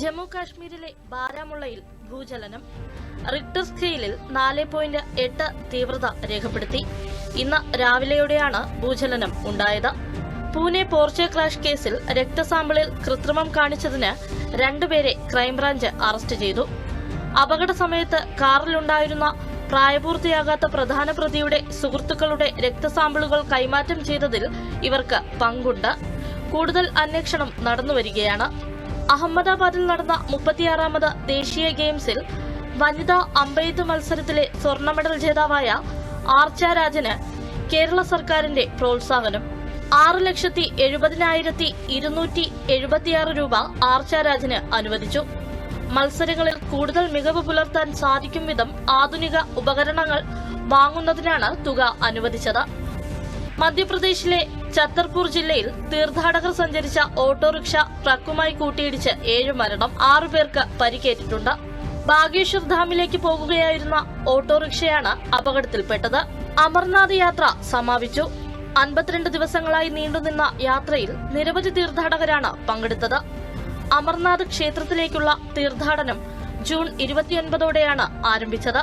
ജമ്മു കാശ്മീരിലെ ബാരാമുള്ളയിൽ ഭൂചലനം റിക്ടർ സ്കെയിലിൽ നാല് പോയിന്റ് എട്ട് തീവ്രത രേഖപ്പെടുത്തി. ഇന്ന് രാവിലെയോടെയാണ് ഭൂചലനം ഉണ്ടായത്. പൂനെ പോർച്ചെ ക്രാഷ് കേസിൽ രക്തസാമ്പിളിൽ കൃത്രിമം കാണിച്ചതിന് രണ്ടുപേരെ ക്രൈംബ്രാഞ്ച് അറസ്റ്റ് ചെയ്തു. അപകട സമയത്ത് കാറിലുണ്ടായിരുന്ന പ്രായപൂർത്തിയാകാത്ത പ്രധാന പ്രതിയുടെ സുഹൃത്തുക്കളുടെ രക്തസാമ്പിളുകൾ കൈമാറ്റം ചെയ്തതിൽ ഇവർക്ക് പങ്കുണ്ട്. കൂടുതൽ അന്വേഷണം നടന്നുവരികയാണ്. അഹമ്മദാബാദിൽ നടന്ന മുപ്പത്തിയാറാമത് ദേശീയ ഗെയിംസിൽ വനിതാ അമ്പെയ്ത്ത് മത്സരത്തിലെ സ്വർണ മെഡൽ ജേതാവായ ആർച്ച രാജന് കേരള സർക്കാരിന്റെ പ്രോത്സാഹനം. ആറ് ലക്ഷത്തി എഴുപതിനായിരത്തി ഇരുന്നൂറ്റി എഴുപത്തിയാറ് രൂപ ആർച്ച രാജന് അനുവദിച്ചു. മത്സരങ്ങളിൽ കൂടുതൽ മികവ് പുലർത്താൻ സാധിക്കും വിധം ആധുനിക ഉപകരണങ്ങൾ വാങ്ങുന്നതിനാണ് തുക അനുവദിച്ചത്. മധ്യപ്രദേശിലെ ഛത്തർപൂർ ജില്ലയിൽ തീർത്ഥാടകർ സഞ്ചരിച്ച ഓട്ടോറിക്ഷ ട്രക്കുമായി കൂട്ടിയിടിച്ച് ഏഴ് മരണം ആറു പേർക്ക് പരിക്കേറ്റിട്ടുണ്ട്. ബാഗേശ്വർ ധാമിലേക്ക് പോകുകയായിരുന്ന ഓട്ടോറിക്ഷയാണ് അപകടത്തിൽപ്പെട്ടത്. അമർനാഥ് യാത്ര സമാപിച്ചു. അൻപത്തിരണ്ട് ദിവസങ്ങളായി നീണ്ടുനിന്ന യാത്രയിൽ നിരവധി തീർത്ഥാടകരാണ് പങ്കെടുത്തത്. അമർനാഥ് ക്ഷേത്രത്തിലേക്കുള്ള തീർത്ഥാടനം ജൂൺ ഇരുപത്തിയൊൻപതോടെയാണ് ആരംഭിച്ചത്.